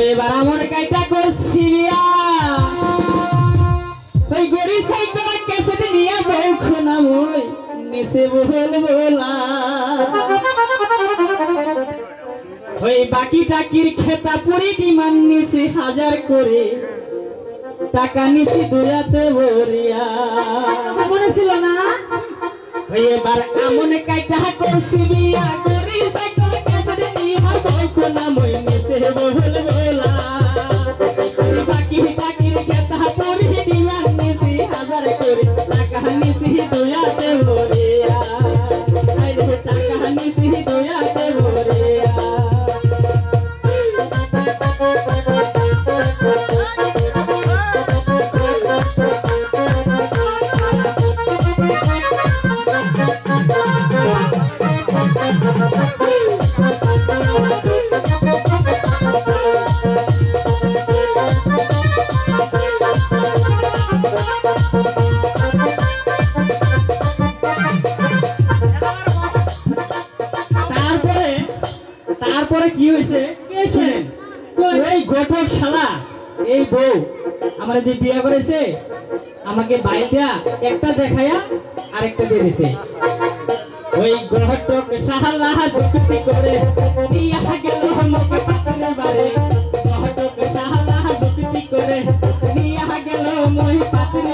এবার আমার কাইটা করছি ওই গরি সাইকেল ক্যাসেট নিয়ে বউখ না মই নিসে বহল বলা। ওই বাকি টাকির খেতা পুরি ডিমান্ড নিছি হাজার করে। টাকা নিছি দুয়াতে আমার মনে ছিল না? এবার আমন কাইটা করছি বিয়া তারপরে কি হয়েছে? কি হয়েছে? শুনেন। ওই ঘটক শালা এই বউ আমার যে বিয়ে করেছে আমাকে বাইটা একটা দেখায়া আরেকটা দিয়ে দিছে। ওই ঘটক শালা যুক্তি করে দিয়া গেল আমাকে পাত্রের বাড়ি। ঘটক শালা যুক্তি করে দিয়া গেল মই পাত্রী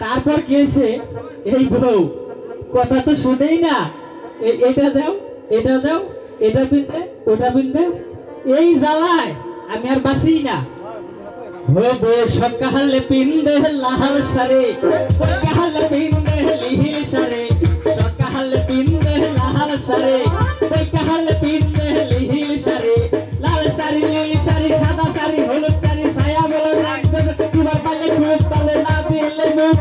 তারপর কি হয়েছে এই বউ। কথা তো শুনেই না। এটা দাও এটা দাও, এটা পিনতে, ওটা পিনতে। এই জ্বালায়, আমি আর বাঁচি না। হো বউ সকালে পিন্দে লাহাল সারে, সকালে পিন্দে লিহিল সারে, সকালে পিন্দে লাহাল সারে, সকালে পিন্দে লিহিল সারে, লাল সারি, নীল সারি, সাদা সারি, হলুদ সারি, ছায়া বলে রাখবে তোমার পালে খুব পালে না দিলে মুখ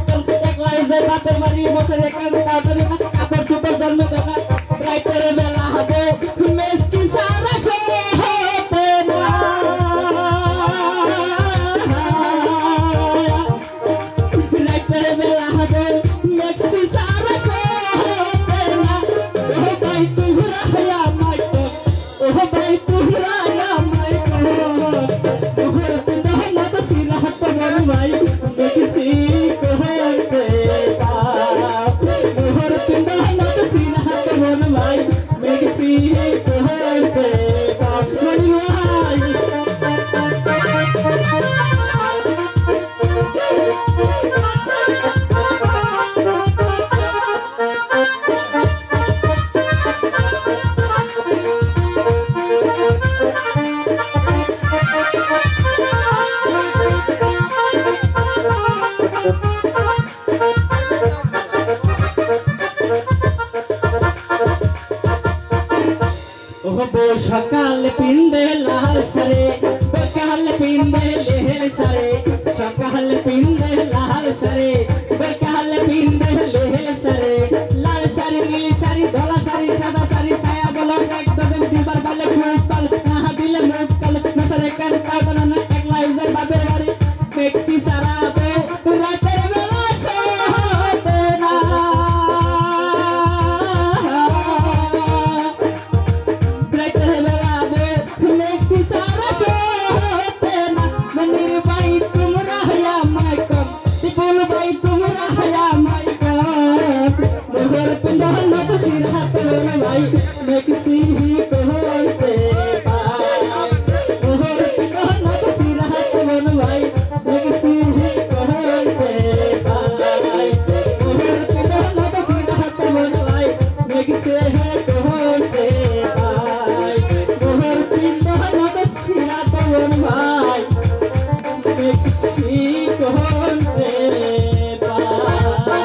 একলাই যে বাতের বাড়ি বসে এখান তাড়াতাড়ি কাপড় চুপড় জন্মে মন ভাই দেখছি কোহতে তা ভাই ও বউ সকাল পিন্দে লাল সারে সকাল পিন্দে লেহের সারে সকাল পিন্দে লাল সারে সকাল পিন্দে লেহের সারে। লাল সারি, নীল সারি, ধলা সারি, সাদা সারি, ছায়া বলো একদম দিবার বালে খুব পাল না দিলে মুখ কাল মশারে কান কাটন না